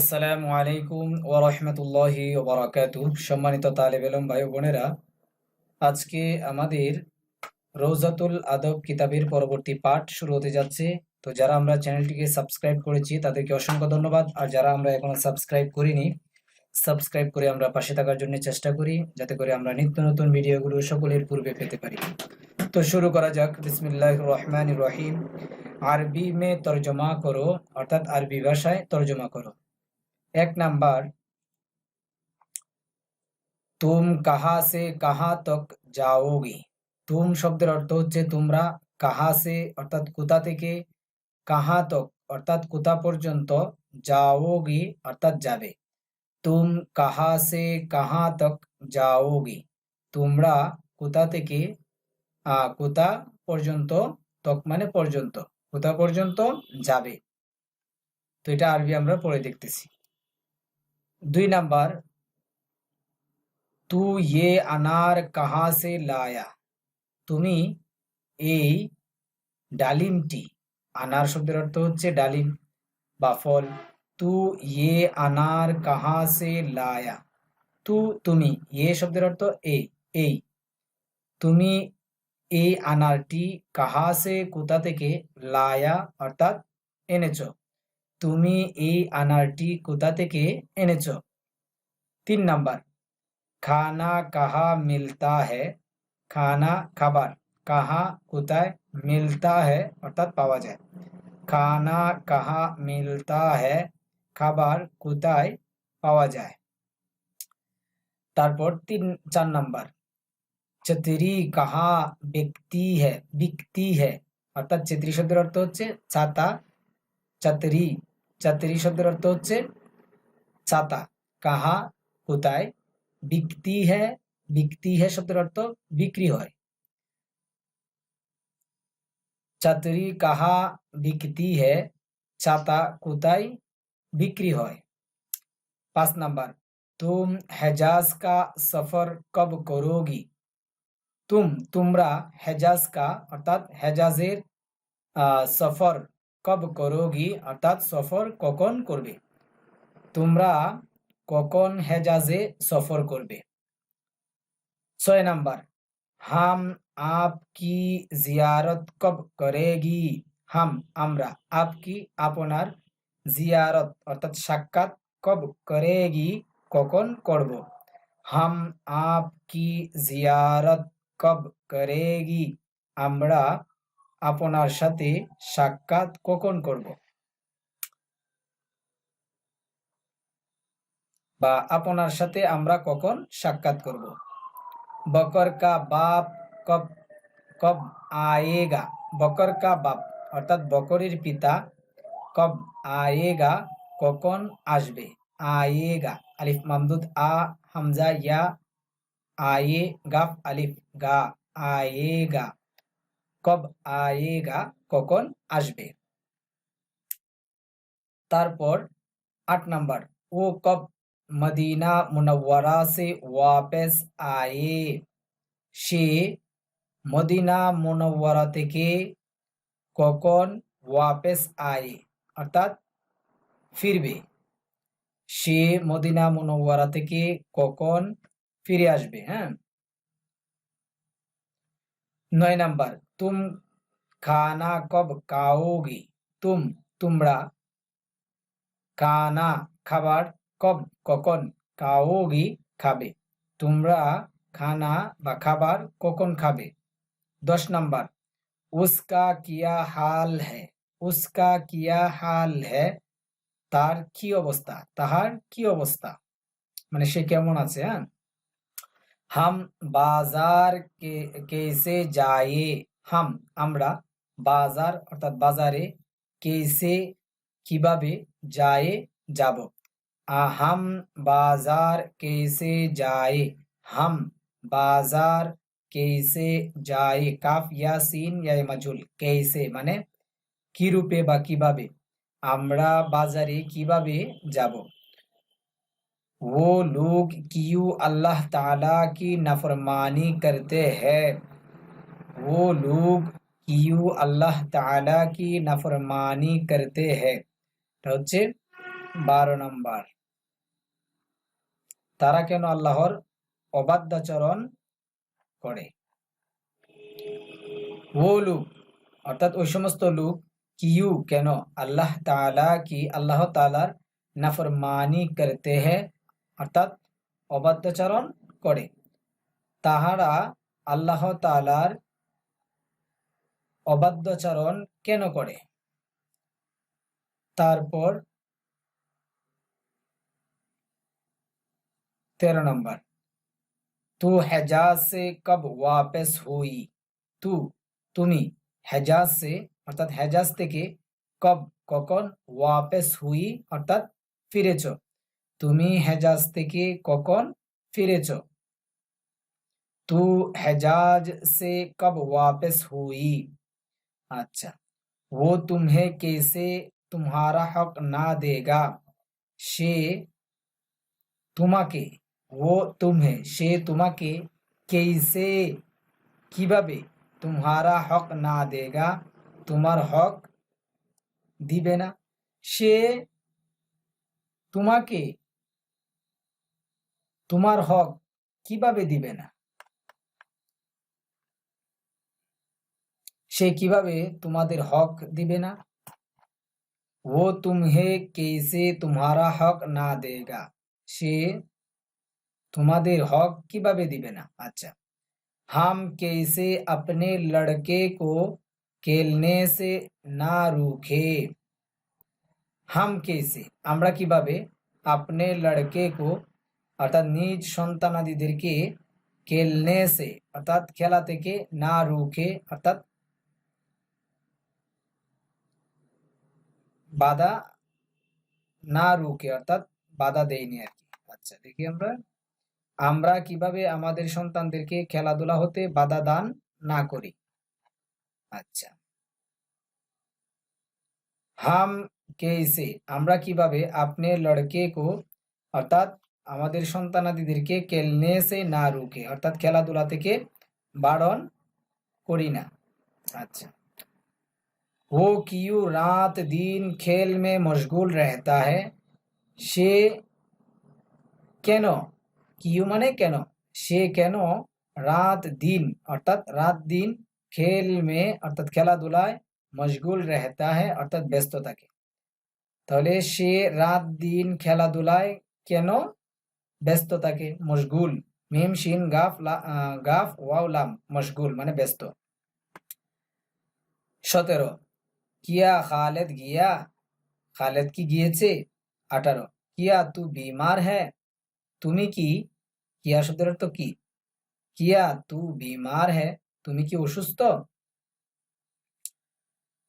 আসসালামু আলাইকুম ওয়া রাহমাতুল্লাহি ওয়া বারাকাতুহু। সম্মানিত তালেব এলম ভাই ও বোনেরা, আজকে আমাদের রৌজাতুল আদব কিতাবের পরবর্তী পাঠ শুরু হতে যাচ্ছে। তো যারা আমরা চ্যানেলটিকে সাবস্ক্রাইব করেছি, তাদেরকে অসংখ্য ধন্যবাদ। আর যারা আমরা এখনও সাবস্ক্রাইব করিনি, সাবস্ক্রাইব করে আমরা পাশে থাকার জন্য চেষ্টা করি, যাতে করে আমরা নিত্য নতুন ভিডিওগুলো সকলের পূর্বে পেতে পারি। তো শুরু করা যাক। বিসমিল্লাহ রহমান রহিম। আরবি মে তর্জমা করো, অর্থাৎ আরবি ভাষায় তর্জমা করো। এক নাম্বার, তুম কাহা সে কাহা তক যাওগি? তুম শব্দের অর্থ হচ্ছে তোমরা কাহা সে, অর্থাৎ কোথা থেকে কাহা তক, অর্থাৎ কোথা পর্যন্ত যাওগি, অর্থাৎ যাবে। তুম কাহা সে কাহা তক যাওগি? তোমরা কোথা থেকে কোথা পর্যন্ত তক মানে পর্যন্ত, কোথা পর্যন্ত যাবে? তো এটা আরবি আমরা পড়ে দেখতেছি। দুই নাম্বার তু ইয়ে আনার কাহা সে লায়া তুমি এই ডালিমটি আনার শব্দের অর্থ হচ্ছে ডালিম বা ফল। তু ইয়ে আনার কাহা সে লায়া তু তুমি ইয়ে শব্দের অর্থ এই এই তুমি এই আনারটি কাহা সে কোথা থেকে লায়া অর্থাৎ এনেছো। তুমি এই আনারটি কোথা থেকে এনেছ? তিন নাম্বার খানা কাহা মিলতা হে? খানা খাবার কাহা কোথায় মিলতা হে? অর্থাৎ পাওয়া যায়। খানা কাহা মিলতা হে? খাবার কোথায় পাওয়া যায়? তারপর তিন চার নাম্বার চতরি কাহা ব্যক্তি হে? বিকতি হে? অর্থাৎ চেত্রী শব্দের অর্থ হচ্ছে ছাতা চাতরি চাতরি শব্দের অর্থ হচ্ছে ছাতা কাহা, কোথায়? বিক্তি হ্যাঁ বিক্তি হ্যাঁ শব্দের অর্থ বিক্রি হয়। চাতরি কাহা, বিকতি है ছাতা কোথায়? বিক্রি হয়। পাঁচ নাম্বার। তুম হেজাজ কা সফর কব করোগি? তুম, তোমরা হেজাজ কা, অর্থাৎ হেজাজের সফর কব করোগি, অর্থাৎ সফর কখন করবে? তোমরা কখন হেজাজে সফর করবে? ছয় নাম্বার, হাম আপ কি জিয়ারত কব করেগি? হাম, আমরা, আপ কি আপনার জিয়ারত, অর্থাৎ সাক্ষাৎ কব করেগি, কখন করব? হাম আপ কি জিয়ারত কব করেগি? আমরা আপনার সাথে সাক্ষাৎ কখন করব? বা আপনার সাথে আমরা কখন সাক্ষাৎ করব? বকর কা বাপ কব কব আয়েগা। বকর কা বাপ, অর্থাৎ বকরের পিতা কব আয়েগা কখন আসবে? আয়েগা, আলিফ মামদুদ আ, হামজা, ইয়া, আয়ে, গাফ, আলিফ, গা, আয়েগা। কব আয়েগা কখন আসবে তারপর আট নাম্বার ও কব মদিনা মুনওয়ারা সে ওয়াপেস আয়ে সে মদিনা মুনওয়ারা থেকে কখন ওয়াপেস আয়ে অর্থাৎ ফিরবে সে মদিনা মুনওয়ারা থেকে কখন ফিরে আসবে হ্যাঁ নয় নাম্বার তুম খানা কব খাওগি তুম তোমরা খানা খাবার কব কখন খাওগি খাবে তোমরা খানা বা খাবার কখন খাবে দশ নাম্বার উসকা কিয়া হাল হ্যাঁ উসকা কিয়া হাল হ্যাঁ তার কি অবস্থা তাহার কি অবস্থা মানে সে কেমন আছে হ্যাঁ হাম বাজার কেসে যায়ে হাম আমরা বাজার অর্থাৎ বাজারে কেসে কিভাবে যায় যাব আহাম বাজার কেসে যায় হাম বাজার কেসে যায় কাফ ইয়া সিন ইয়া মাজুল কেসে মানে কি রূপে বা কিভাবে আমরা বাজারে কিভাবে যাব वो लोग क्यों अल्लाह ताला की नफरमानी करते हैं वो लोग क्यों अल्लाह ताला की नफरमानी करते हैं হচ্ছে বারো নম্বর তারা কেন আল্লাহর অবাধ্যাচরণ করে ও লোক অর্থাৎ ওই সমস্ত লোক কিউ কেন আল্লাহ তাআলা কি আল্লাহ তাআলার নাফরমানি করতে हैं অর্থাৎ অবাধ্যাচরণ করে তাহারা আল্লাহ তাআলার অবাধ্যচরণ কেন করে? তারপর তেরো নম্বর। তু হেজাসে কব ওয়াপেস হুই। তু, তুমি হেজাজ সে অর্থাৎ হেজাজ থেকে কব কখন ওয়াপেস হুই, অর্থাৎ ফিরেছ। তুমি হেজাজ থেকে কখন ফিরেছ। তু হেজাজ সে কব ওয়াপেস হুই। अच्छा वो तुम्हें कैसे तुम्हारा हक ना देगा সে তোমাকে ও তুমি সে তোমাকে কেইসে কিভাবে তোমারা হক না দেগা তোমার হক দিবে না সে তোমাকে তোমার হক কিভাবে দিবে না সে কিভাবে তোমাদের হক দিবে না ও তুমহে কেসে তোমারা হক না দেগা সে তোমাদের হক কিভাবে দিবে না আচ্ছা हम कैसे अपने लड़के को खेलने से না রুখে হাম কেসে আমরা কিভাবে আপনি লড়কে কো অর্থাৎ নিজ সন্তানাদিদেরকে খেলনে সে অর্থাৎ খেলা থেকে না রুখে অর্থাৎ বাধা না রুখে অর্থাৎ বাধা দেয়নি আর কি। আচ্ছা দেখি আমরা। আমরা কীভাবে আমাদের সন্তানদেরকে খেলাধুলা হতে বাধা দান না করি? আচ্ছা। হাম কেসে আমরা কীভাবে আপনি লড়কে কো, অর্থাৎ আমাদের সন্তানাদিদেরকে কেলনে সে না রুকে, অর্থাৎ খেলাধুলা থেকে বারণ করি না? আচ্ছা। वो क्यों रात दिन खेल में मशगूल रहता है সে কেন কিউ মানে কেন সে কেন রাত দিন অর্থাৎ রাত দিন খেল মে অর্থাৎ খেলাধুলায় মশগুল রেহতা হ্যাঁ অর্থাৎ ব্যস্ত থাকে তাহলে সে রাত দিন খেলাধুলায় কেন ব্যস্ত থাকে মশগুল মিম শিন গাফ গাফ ওয়াউলাম মশগুল মানে ব্যস্ত সতেরো কিয়া খালেদ গিয়া খালেদ কি গিয়েছে আঠারো কিয়া তু বিমার হ্যাঁ তুমি কি কিয়া শব্দের অর্থ কি কিয়া তু বিমার হ্যাঁ তুমি কি অসুস্থ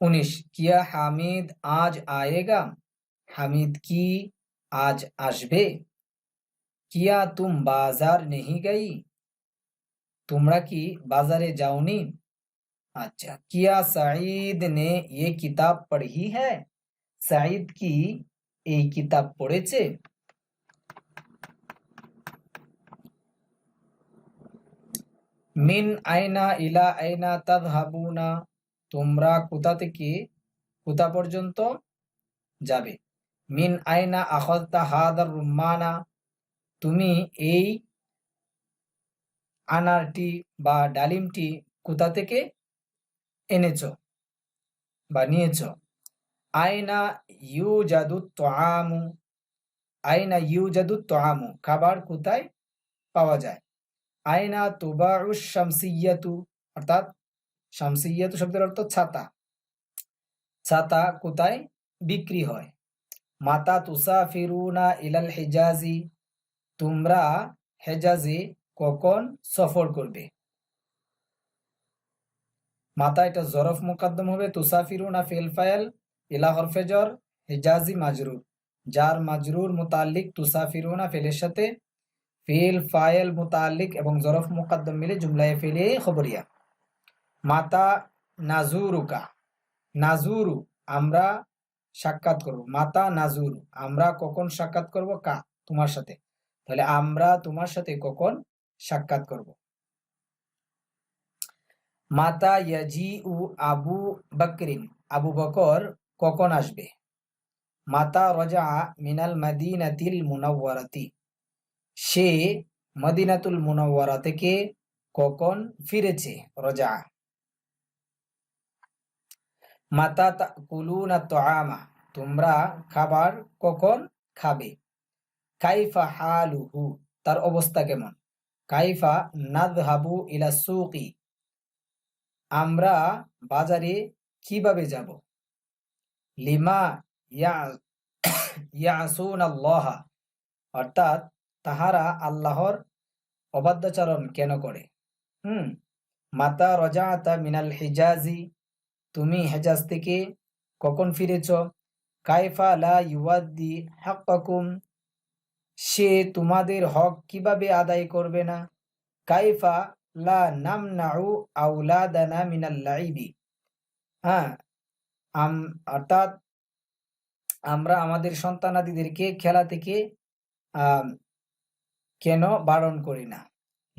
উনিশ কিয়া হামিদ আজ আয়েগা হামিদ কি আজ আসবে কিয়া তুম বাজার নেহি গাই তোমরা কি বাজারে যাওনি अच्छा किया सईद ने ये किताब पढ़ी है सईद की এই কিতাব পড়েছে মিন আইনা ইলা আইনা তাদহাবুনা তোমরা কোথা থেকে কোথা পর্যন্ত যাবে মিন আইনা আখাযতা হাদার রুম্মানা তুমি এই আনারটি বা ডালিমটি কোথা থেকে এনেছ বা নিয়েছ আইনা ইউ জাদু তোয়ামু আয়না ইউ জাদু তোয়ামু খাবার কোথায় পাওয়া যায়? আয়না তুবাউ শামসিয়াতু, অর্থাৎ শামসিয়াতু শব্দের অর্থ ছাতা। ছাতা কোথায় বিক্রি হয়? মাতা তুসা ফিরুনা ইলাল হেজাজি, তোমরা হেজাজে কখন সফর করবে? মাতা এটা জরফ মুকাদ্দম হবে, তুসাফিরুনা ফিল ফাইল ইলা হরফে জর হিজাজি মাজরুর। যার মাজরুর মুতাল্লিক তুসাফিরুনা ফেলের সাথে ফিল ফাইল মুতাল্লিক এবং জরফ মুকাদ্দম মিলে জুমলায় ফেলে খবরিয়া। মাতা নাজুরুকা, নাজুরু, আমরা সাক্ষাৎ করব। মাতা নাজুরু, আমরা কখন সাক্ষাৎ করব? কা, তোমার সাথে। তাহলে আমরা তোমার সাথে কখন সাক্ষাৎ করব? মাতা ইয়াজি উ আবু বকরিন। আবু বকর কখন আসবে? মাতা রজা মিনাল মাদিনাতিল মুনাওয়ারাতি। সে মদিনাতুল মুনাওয়ারা থেকে কখন ফিরেছে রজা? মাতা কুলুনা তোয়ামা তোমরা খাবার কখন খাবে? কাইফা হালুহু, তার অবস্থা কেমন? কাইফা নাদহাবু ইলা সুকি আমরা বাজারে কীভাবে যাব? লিমা ইয়াসুন আল্লাহ অর্থাৎ তাহারা আল্লাহর অবাধ্যচারণ কেন করে? হুম, মাতা রজাতা মিনাল হিজাজি, তুমি হেজাজ থেকে কখন ফিরেছ? কাইফা লা ইউয়াদ্দি হাক্কাকুম, সে তোমাদের হক কীভাবে আদায় করবে না? কাইফা লা নামনাউ আউলাদানা মিনাল লাইবি হ্যাঁ অর্থাৎ আমরা আমাদের সন্তানাদিদেরকে খেলা থেকে কেন বারণ করি না?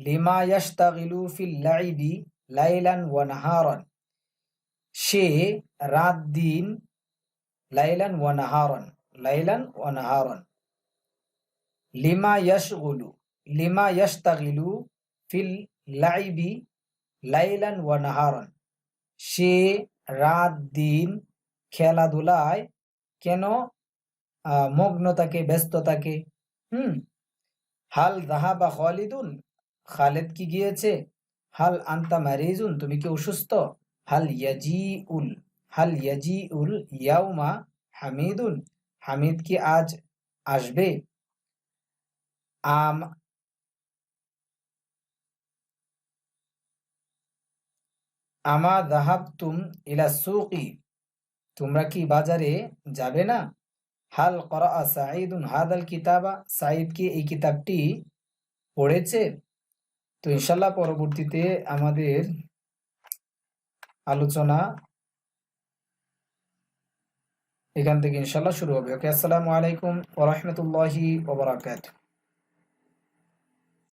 লিমা ইয়াস্তাগিলু ফিল লাইবি লাইলান ওয়া সে রাত দিন লাইলান ওয়া লাইলান ওয়া নাহারান। লিমা ইয়াশগুলু, লিমা ইয়াস্তাগিলু ফিল লাইবি লাইলান ওয়া নাহারান। সে রাত দিন খেলাধুলায় কেন মগ্ন থাকে ব্যস্ত থাকে হুম? হাল রাহাবা খালিদুন, খালেদ কি গিয়েছে? হাল আন্তা মারিজুন, তুমি কি অসুস্থ? হাল ইয়াজি উল হাল ইয়াজি উল ইয়াউমা হামিদুন, হামিদ কি আজ আসবে? আম আমা দাহাবতুম ইলা সুকি, তোমরা কি বাজারে যাবে না? হাল করা সাঈদুন হাদাল কিতাবা, সাঈদ কি এই কিতাবটি পড়েছে? তো ইনশাল্লাহ পরবর্তীতে আমাদের আলোচনা এখান থেকে ইনশাল্লাহ শুরু হবে। ওকে, আসসালামু আলাইকুম ওরহমতুল্লাহি ওবরাকাতুহ